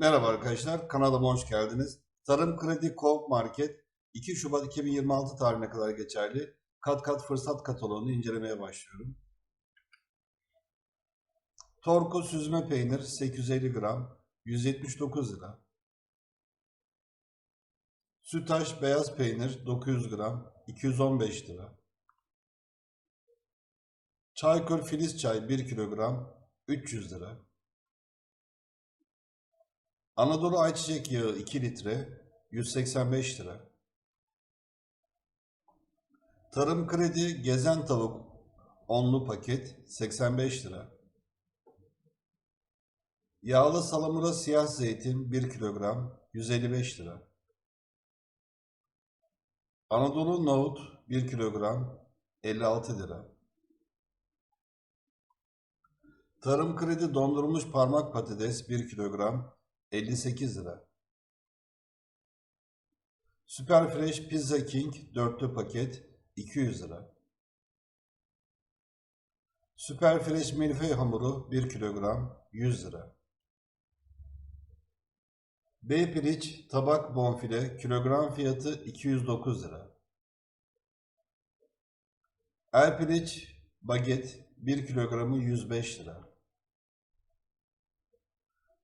Merhaba arkadaşlar, kanalıma hoş geldiniz. Tarım Kredi Coop Market 2 Şubat 2026 tarihine kadar geçerli kat kat fırsat kataloğunu incelemeye başlıyorum. Torku süzme peynir 850 gram 179 lira. Sütaş beyaz peynir 900 gram 215 lira. Çaykur Filiz çay 1 kilogram 300 lira. Anadolu ayçiçek yağı 2 litre 185 lira. Tarım kredi gezen tavuk onlu paket 85 lira. Yağlı salamura siyah zeytin 1 kilogram 155 lira. Anadolu nohut 1 kilogram 56 lira. Tarım kredi dondurulmuş parmak patates 1 kilogram 58 lira. Super Fresh Pizza King dörtlü paket 200 lira. Super Fresh milföy hamuru 1 kilogram 100 lira. B piliç tabak bonfile kilogram fiyatı 209 lira. El piliç baget 1 kilogramı 105 lira.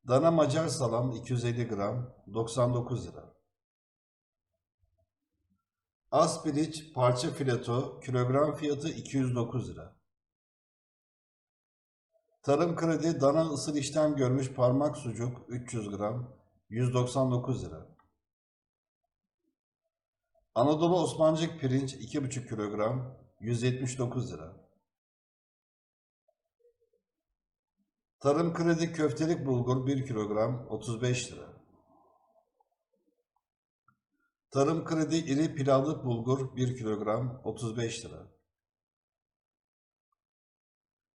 Dana Macar salam 250 gram 99 lira. Aspiriç parça fileto kilogram fiyatı 209 lira. Tarım kredi dana ısır işlem görmüş parmak sucuk 300 gram 199 lira. Anadolu Osmancık pirinç 2,5 kilogram 179 lira. Tarım kredi köftelik bulgur 1 kilogram 35 lira. Tarım kredi iri pilavlık bulgur 1 kilogram 35 lira.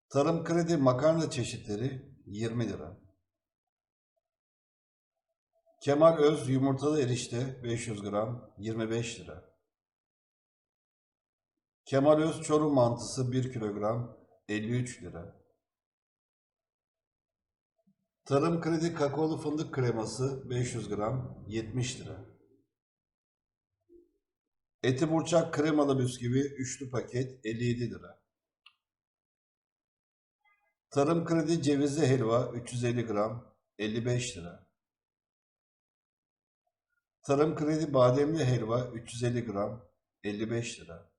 Tarım kredi makarna çeşitleri 20 lira. Kemal Öz yumurtalı erişte 500 gram 25 lira. Kemal Öz çorum mantısı 1 kilogram 53 lira. Tarım kredi kakaolu fındık kreması 500 gram 70 lira. Eti burçak kremalı bisküvi üçlü paket 57 lira. Tarım kredi cevizli helva 350 gram 55 lira. Tarım kredi bademli helva 350 gram 55 lira.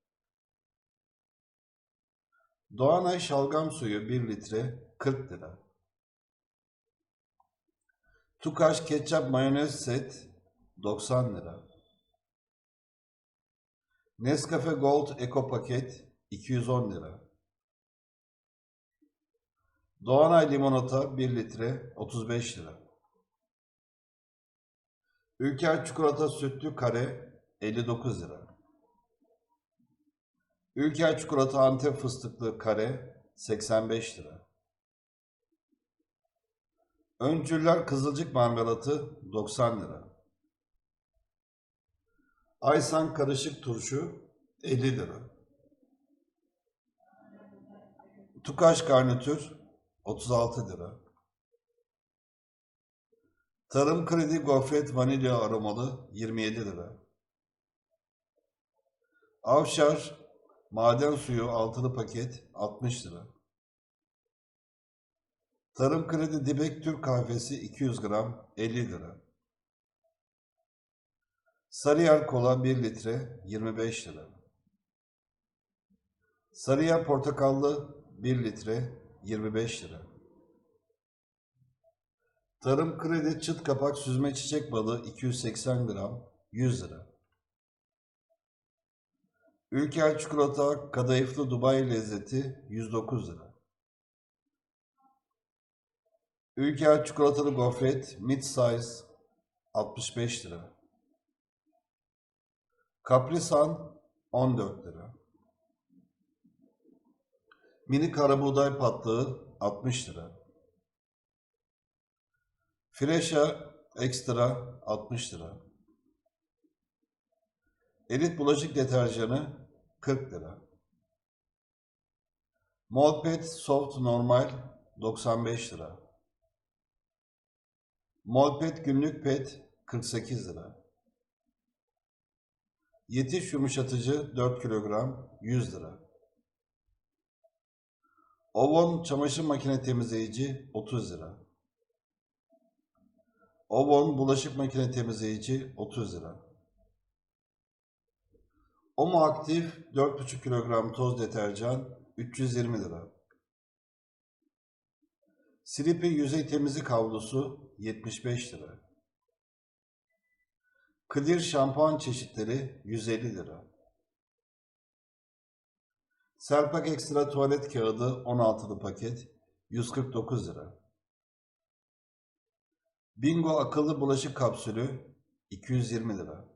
Doğanay şalgam suyu 1 litre 40 lira. Tukaş ketçap mayonez set 90 lira. Nescafe Gold Eco paket 210 lira. Doğanay limonata 1 litre 35 lira. Ülker çikolata sütlü kare 59 lira. Ülker çikolata Antep fıstıklı kare 85 lira. Öncüller Kızılcık marmelatı 90 lira. Aysan karışık turşu 50 lira. Tukaş garnitür 36 lira. Tarım kredi gofret vanilya aromalı 27 lira. Avşar maden suyu altılı paket 60 lira. Tarım kredi dibek Türk kahvesi 200 gram 50 lira. Sarıyer kola 1 litre 25 lira. Sarıyer portakallı 1 litre 25 lira. Tarım kredi çıt kapak süzme çiçek balı 280 gram 100 lira. Ülker çikolata kadayıflı Dubai lezzeti 109 lira. Ülker çikolatalı gofret mid size 65 lira. Kaprisan 14 lira. Mini karabuğday patlığı 60 lira. Freşa ekstra 60 lira. Elit bulaşık deterjanı 40 lira. Molpet soft normal 95 lira. Molpet günlük pet 48 lira. Yetiş yumuşatıcı 4 kilogram 100 lira. Ovon çamaşır makine temizleyici 30 lira. Ovon bulaşık makine temizleyici 30 lira. Omo aktif 4,5 kilogram toz deterjan 320 lira. Silipi yüzey temizlik havlusu 75 lira. Clear şampuan çeşitleri 150 lira. Serpak ekstra tuvalet kağıdı 16'lı paket 149 lira. Bingo akıllı bulaşık kapsülü 220 lira.